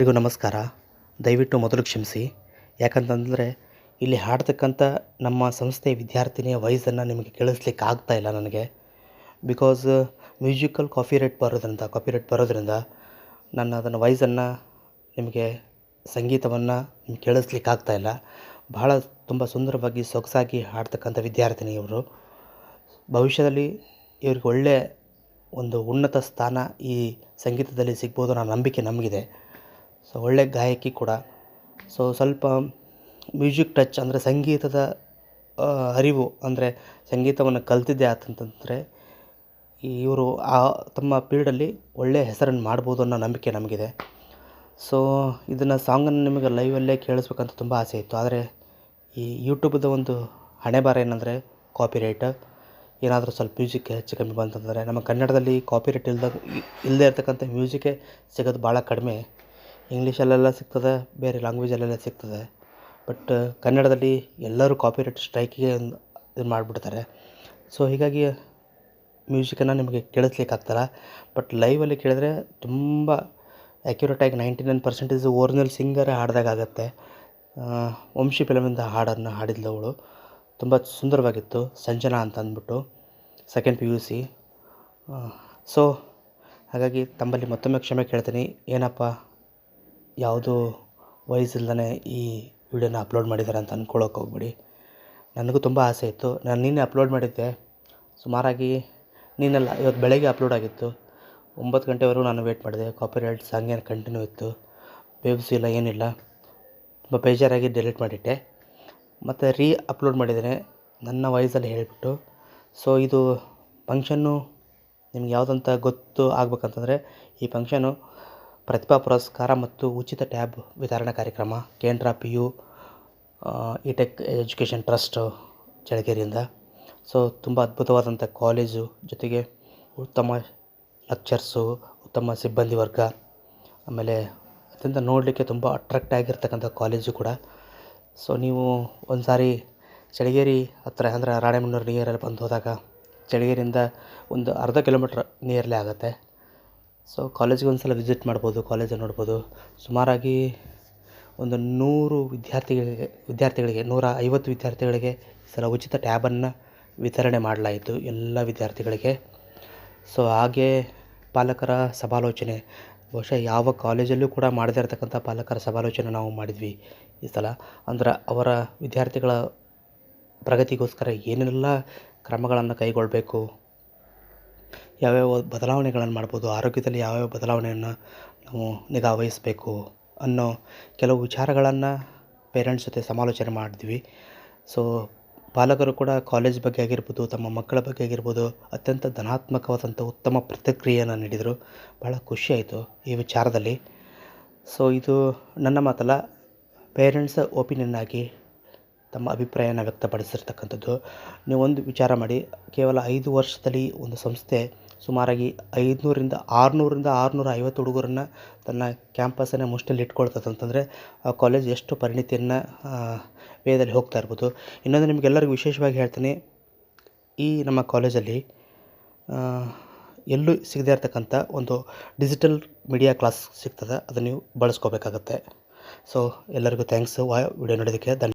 ಎಲ್ರಿಗೂ ನಮಸ್ಕಾರ. ದಯವಿಟ್ಟು ಮೊದಲು ಕ್ಷಮಿಸಿ. ಯಾಕಂತಂದರೆ, ಇಲ್ಲಿ ಹಾಡ್ತಕ್ಕಂಥ ನಮ್ಮ ಸಂಸ್ಥೆಯ ವಿದ್ಯಾರ್ಥಿನಿಯ ವಾಯ್ಸನ್ನು ನಿಮಗೆ ಕೇಳಿಸ್ಲಿಕ್ಕೆ ಆಗ್ತಾ ಇಲ್ಲ ನನಗೆ. ಬಿಕಾಸ್ ಮ್ಯೂಸಿಕಲ್ ಕಾಪಿರೈಟ್ ಬರೋದ್ರಿಂದ ಕಾಪಿರೈಟ್ ಬರೋದ್ರಿಂದ ನಾನು ಅದನ್ನು ವಾಯ್ಸನ್ನು ನಿಮಗೆ, ಸಂಗೀತವನ್ನು ನಿಮ್ಗೆ ಕೇಳಿಸ್ಲಿಕ್ಕೆ ಆಗ್ತಾ ಇಲ್ಲ. ಬಹಳ ತುಂಬ ಸುಂದರವಾಗಿ ಸೊಗಸಾಗಿ ಹಾಡ್ತಕ್ಕಂಥ ವಿದ್ಯಾರ್ಥಿನಿ ಇವರು ಭವಿಷ್ಯದಲ್ಲಿ ಇವ್ರಿಗೆ ಒಳ್ಳೆಯ ಒಂದು ಉನ್ನತ ಸ್ಥಾನ ಈ ಸಂಗೀತದಲ್ಲಿ ಸಿಗ್ಬೋದು ಅನ್ನೋ ನಂಬಿಕೆ ನಮಗಿದೆ. ಸೊ ಒಳ್ಳೆಯ ಗಾಯಕಿ ಕೂಡ. ಸೊ ಸ್ವಲ್ಪ ಮ್ಯೂಸಿಕ್ ಟಚ್ ಅಂದರೆ ಸಂಗೀತದ ಅರಿವು ಅಂದರೆ ಸಂಗೀತವನ್ನು ಕಲ್ತಿದ್ದೆ ಆತಂತಂದರೆ ಇವರು ಆ ತಮ್ಮ ಫೀಲ್ಡಲ್ಲಿ ಒಳ್ಳೆಯ ಹೆಸರನ್ನು ಮಾಡ್ಬೋದು ಅನ್ನೋ ನಂಬಿಕೆ ನಮಗಿದೆ. ಸೊ ಇದನ್ನು ಸಾಂಗನ್ನು ನಿಮಗೆ ಲೈವಲ್ಲೇ ಕೇಳಿಸ್ಬೇಕಂತ ತುಂಬ ಆಸೆ ಇತ್ತು. ಆದರೆ ಈ ಯೂಟ್ಯೂಬ್ದ ಒಂದು ಹಣೆಬರ ಏನಂದರೆ ಕಾಪಿರೈಟ್ ಏನಾದರೂ ಸ್ವಲ್ಪ ಮ್ಯೂಸಿಕ್ ಹೆಚ್ಚು ಕಮ್ಮಿ ಬಂತಂದರೆ ನಮ್ಮ ಕನ್ನಡದಲ್ಲಿ ಕಾಪಿರೈಟ್ ಇಲ್ದ ಇಲ್ಲದೆ ಇರ್ತಕ್ಕಂಥ ಮ್ಯೂಸಿಕೇ ಸಿಗೋದು ಭಾಳ ಕಡಿಮೆ. ಇಂಗ್ಲೀಷಲ್ಲೆಲ್ಲ ಸಿಗ್ತದೆ ಬೇರೆ ಲ್ಯಾಂಗ್ವೇಜಲ್ಲೆಲ್ಲ ಸಿಗ್ತದೆ. ಬಟ್ ಕನ್ನಡದಲ್ಲಿ ಎಲ್ಲರೂ ಕಾಪಿರೈಟ್ ಸ್ಟ್ರೈಕಿಗೆ ಇದು ಮಾಡಿಬಿಡ್ತಾರೆ. ಸೊ ಹೀಗಾಗಿ ಮ್ಯೂಸಿಕನ್ನು ನಿಮಗೆ ಕೇಳಿಸ್ಲಿಕ್ಕೆ ಬಟ್ ಲೈವಲ್ಲಿ ಕೇಳಿದ್ರೆ ತುಂಬ ಆ್ಯಕ್ಯುರೇಟಾಗಿ ನೈಂಟಿ ನೈನ್ ಪರ್ಸೆಂಟೇಜ್ ಓರಿಜಿನಲ್ ಸಿಂಗರೇ ಹಾಡ್ದಾಗ ಆಗುತ್ತೆ. ಆ, ವಂಶಿ ಫಿಲಮಿಂದ ಹಾಡನ್ನು ಹಾಡಿದ್ಲು ಅವಳು ತುಂಬ ಸುಂದರವಾಗಿತ್ತು ಸಂಜನಾ ಅಂತ ಅಂದ್ಬಿಟ್ಟು second P U C so ಹಾಗಾಗಿ ತಮ್ಮಲ್ಲಿ ಮತ್ತೊಮ್ಮೆ ಕ್ಷಮೆ ಕೇಳ್ತೀನಿ. ಏನಪ್ಪ? ಯಾವುದು ವಯಸ್ಸಿಲ್ದೇ ಈ ವಿಡಿಯೋನ ಅಪ್ಲೋಡ್ ಮಾಡಿದ್ದಾರೆ ಅಂತ ಅಂದ್ಕೊಳ್ಳೋಕೆ ಹೋಗ್ಬೇಡಿ. ನನಗೂ ತುಂಬ ಆಸೆ ಇತ್ತು. ನಾನು ನಿನ್ನೆ ಅಪ್ಲೋಡ್ ಮಾಡಿದ್ದೆ. ಸುಮಾರಾಗಿ ನೀನೆಲ್ಲ, ಇವತ್ತು ಬೆಳಗ್ಗೆ ಅಪ್ಲೋಡ್ ಆಗಿತ್ತು. ಒಂಬತ್ತು ಗಂಟೆವರೆಗೂ ನಾನು ವೇಟ್ ಮಾಡಿದೆ. ಕಾಪಿರೈಟ್ ಏನು ಕಂಟಿನ್ಯೂ ಇತ್ತು. ಬೇಬ್ಸ್ ಇಲ್ಲ, ಏನಿಲ್ಲ. ತುಂಬ ಬೇಜಾರಾಗಿ ಡಿಲೀಟ್ ಮಾಡಿಟ್ಟೆ. ಮತ್ತು ರೀ ಅಪ್ಲೋಡ್ ಮಾಡಿದ್ದೇನೆ. ನನ್ನ ವಾಯ್ಸಲ್ಲಿ ಹೇಳಿಬಿಟ್ಟು. ಸೊ, ಇದು ಫಂಕ್ಷನ್ನು ನಿಮ್ಗೆ ಯಾವುದಂತ ಗೊತ್ತು ಆಗ್ಬೇಕಂತಂದರೆ ಈ ಫಂಕ್ಷನು ಪ್ರತಿಭಾ ಪುರಸ್ಕಾರ ಮತ್ತು ಉಚಿತ ಟ್ಯಾಬ್ ವಿತರಣಾ ಕಾರ್ಯಕ್ರಮ ಕೇಂದ್ರ P U E tech education trust ಚಳ್ಳಕೆರೆಯಿಂದ. So ತುಂಬ ಅದ್ಭುತವಾದಂಥ ಕಾಲೇಜು ಜೊತೆಗೆ ಉತ್ತಮ ಲೆಕ್ಚರ್ಸು ಉತ್ತಮ ಸಿಬ್ಬಂದಿ ವರ್ಗ, ಆಮೇಲೆ ಅತ್ಯಂತ ನೋಡಲಿಕ್ಕೆ ತುಂಬ ಅಟ್ರಾಕ್ಟ್ ಆಗಿರ್ತಕ್ಕಂಥ ಕಾಲೇಜು ಕೂಡ. ಸೊ ನೀವು ಒಂದು ಸಾರಿ ಚಳಿಗೇರಿ ಹತ್ತಿರ ಅಂದರೆ ರಾಣೆಬೆನ್ನೂರು ನಿಯರಲ್ಲಿ ಬಂದು ಹೋದಾಗ ಚಳಿಗೇರಿಯಿಂದ ಒಂದು ಅರ್ಧ ಕಿಲೋಮೀಟ್ರ್ ನಿಯರ್ಲಿ ಆಗುತ್ತೆ. ಸೊ ಕಾಲೇಜಿಗೆ ಒಂದು ಸಲ ವಿಸಿಟ್ ಮಾಡ್ಬೋದು ಕಾಲೇಜನ್ನು ನೋಡ್ಬೋದು. ಸುಮಾರಾಗಿ ಒಂದು ನೂರು ವಿದ್ಯಾರ್ಥಿಗಳಿಗೆ ವಿದ್ಯಾರ್ಥಿಗಳಿಗೆ, ನೂರ ಐವತ್ತು ವಿದ್ಯಾರ್ಥಿಗಳಿಗೆ ಈ ಸಲ ಉಚಿತ ಟ್ಯಾಬನ್ನು ವಿತರಣೆ ಮಾಡಲಾಯಿತು ಎಲ್ಲ ವಿದ್ಯಾರ್ಥಿಗಳಿಗೆ. ಸೊ ಹಾಗೆ ಪಾಲಕರ ಸಮಾಲೋಚನೆ, ಬಹುಶಃ ಯಾವ ಕಾಲೇಜಲ್ಲೂ ಕೂಡ ಮಾಡದೇ ಇರತಕ್ಕಂಥ ಪಾಲಕರ ಸಮಾಲೋಚನೆ ನಾವು ಮಾಡಿದ್ವಿ ಈ ಸಲ. ಅಂದ್ರೆ ಅವರ ವಿದ್ಯಾರ್ಥಿಗಳ ಪ್ರಗತಿಗೋಸ್ಕರ ಏನೆಲ್ಲ ಕ್ರಮಗಳನ್ನು ಕೈಗೊಳ್ಳಬೇಕು ಯಾವ್ಯಾವ ಬದಲಾವಣೆಗಳನ್ನು ಮಾಡ್ಬೋದು, ಆರೋಗ್ಯದಲ್ಲಿ ಯಾವ್ಯಾವ ಬದಲಾವಣೆಯನ್ನು ನಾವು ನಿಗಾ ವಹಿಸಬೇಕು ಅನ್ನೋ ಕೆಲವು ವಿಚಾರಗಳನ್ನು ಪೇರೆಂಟ್ಸ್ ಜೊತೆ ಸಮಾಲೋಚನೆ ಮಾಡಿದ್ವಿ. ಸೊ ಪಾಲಕರು ಕೂಡ ಕಾಲೇಜ್ ಬಗ್ಗೆ ಆಗಿರ್ಬೋದು, ತಮ್ಮ ಮಕ್ಕಳ ಬಗ್ಗೆ ಆಗಿರ್ಬೋದು, ಅತ್ಯಂತ ಧನಾತ್ಮಕವಾದಂಥ ಉತ್ತಮ ಪ್ರತಿಕ್ರಿಯೆಯನ್ನು ನೀಡಿದರು. ಭಾಳ ಖುಷಿಯಾಯಿತು ಈ ವಿಚಾರದಲ್ಲಿ. ಸೊ ಇದು ನನ್ನ ಮಾತಲ್ಲ ಪೇರೆಂಟ್ಸ್ ಒಪಿನಿಯನ್ ಆಗಿ ತಮ್ಮ ಅಭಿಪ್ರಾಯನ ವ್ಯಕ್ತಪಡಿಸಿರ್ತಕ್ಕಂಥದ್ದು. ನೀವೊಂದು ವಿಚಾರ ಮಾಡಿ, ಕೇವಲ ಐದು ವರ್ಷದಲ್ಲಿ ಒಂದು ಸಂಸ್ಥೆ ಸುಮಾರಾಗಿ ಐದುನೂರಿಂದ ಆರುನೂರಿಂದ ಆರುನೂರ ಐವತ್ತು ಹುಡುಗರನ್ನ ತನ್ನ ಕ್ಯಾಂಪಸನ್ನು ಮುಷ್ಟಿಯಲ್ಲಿ ಇಟ್ಕೊಳ್ತದೆ ಅಂತಂದರೆ, ಆ ಕಾಲೇಜ್ ಎಷ್ಟು ಪರಿಣಿತಿಯನ್ನು ವೇದಲ್ಲಿ ಹೋಗ್ತಾ ಇರ್ಬೋದು. ಇನ್ನೊಂದು ನಿಮಗೆಲ್ಲರಿಗೂ ವಿಶೇಷವಾಗಿ ಹೇಳ್ತೀನಿ, ಈ ನಮ್ಮ ಕಾಲೇಜಲ್ಲಿ ಎಲ್ಲೂ ಸಿಗದೇ ಇರತಕ್ಕಂಥ ಒಂದು ಡಿಜಿಟಲ್ ಮೀಡಿಯಾ ಕ್ಲಾಸ್ ಸಿಗ್ತದೆ, ಅದನ್ನು ನೀವು ಬಳಸ್ಕೋಬೇಕಾಗತ್ತೆ. ಸೊ ಎಲ್ಲರಿಗೂ ಥ್ಯಾಂಕ್ಸ್ ವಾ ವಿಡಿಯೋ ನೋಡೋದಕ್ಕೆ ಧನ್ಯ